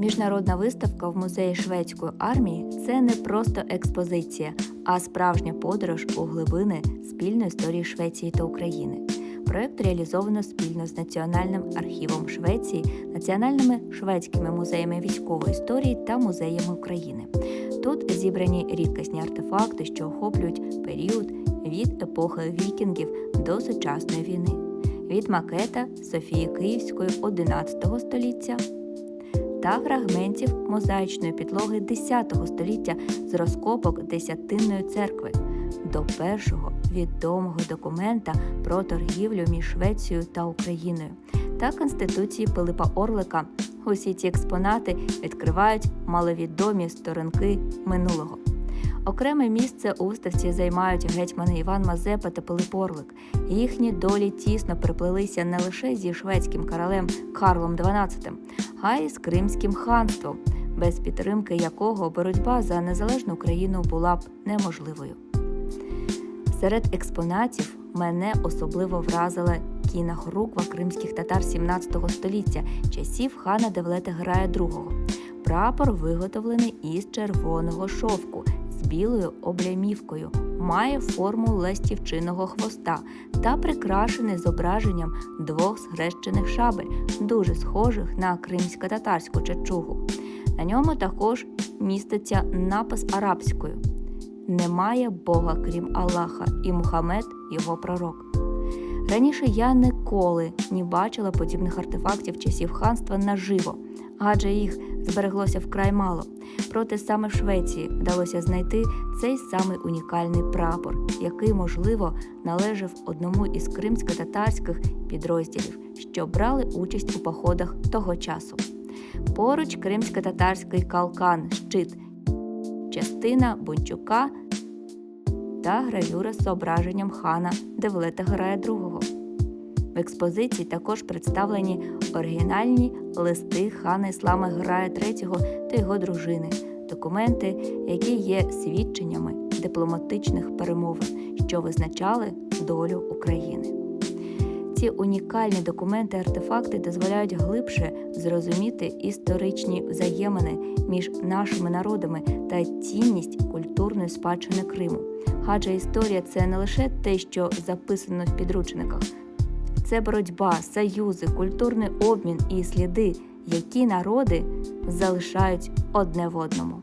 Міжнародна виставка в музеї шведської армії це не просто експозиція, а справжня подорож у глибини спільної історії Швеції та України. Проект реалізовано спільно з Національним архівом Швеції, національними шведськими музеями військової історії та музеями України. Тут зібрані рідкісні артефакти, що охоплюють період від епохи вікінгів до сучасної війни, від макета Софії Київської 11 століття та фрагментів мозаїчної підлоги 10 століття з розкопок Десятинної церкви до першого відомого документа про торгівлю між Швецією та Україною та Конституції Пилипа Орлика. Усі ці експонати відкривають маловідомі сторінки минулого. Окреме місце у виставці займають гетьмани Іван Мазепа та Пилип Орлик. Їхні долі тісно приплелися не лише зі шведським королем Карлом XII, а й з Кримським ханством, без підтримки якого боротьба за незалежну Україну була б неможливою. Серед експонатів мене особливо вразила кіна Хоруква кримських татар 17 століття, часів хана Девлета Грая II. Прапор виготовлений із червоного шовку білою облямівкою, має форму ластівчиного хвоста та прикрашений зображенням двох схрещених шабель, дуже схожих на кримсько-татарську чечугу. На ньому також міститься напис арабською: Немає Бога крім Аллаха, і Мухаммед його пророк. Раніше я ніколи не бачила подібних артефактів часів ханства наживо, адже їх збереглося вкрай мало. Проте саме в Швеції вдалося знайти цей самий унікальний прапор, який, можливо, належав одному із кримсько-татарських підрозділів, що брали участь у походах того часу. Поруч кримсько-татарський калкан, щит, частина бунчука та гравюра з зображенням хана Девлета Грая II. В експозиції також представлені оригінальні листи хана Іслама Грая III та його дружини, документи, які є свідченнями дипломатичних перемовин, що визначали долю України. Ці унікальні документи артефакти дозволяють глибше зрозуміти історичні взаємини між нашими народами та цінність культурної спадщини Криму. Адже історія це не лише те, що записано в підручниках, це боротьба, союзи, культурний обмін і сліди, які народи залишають одне в одному.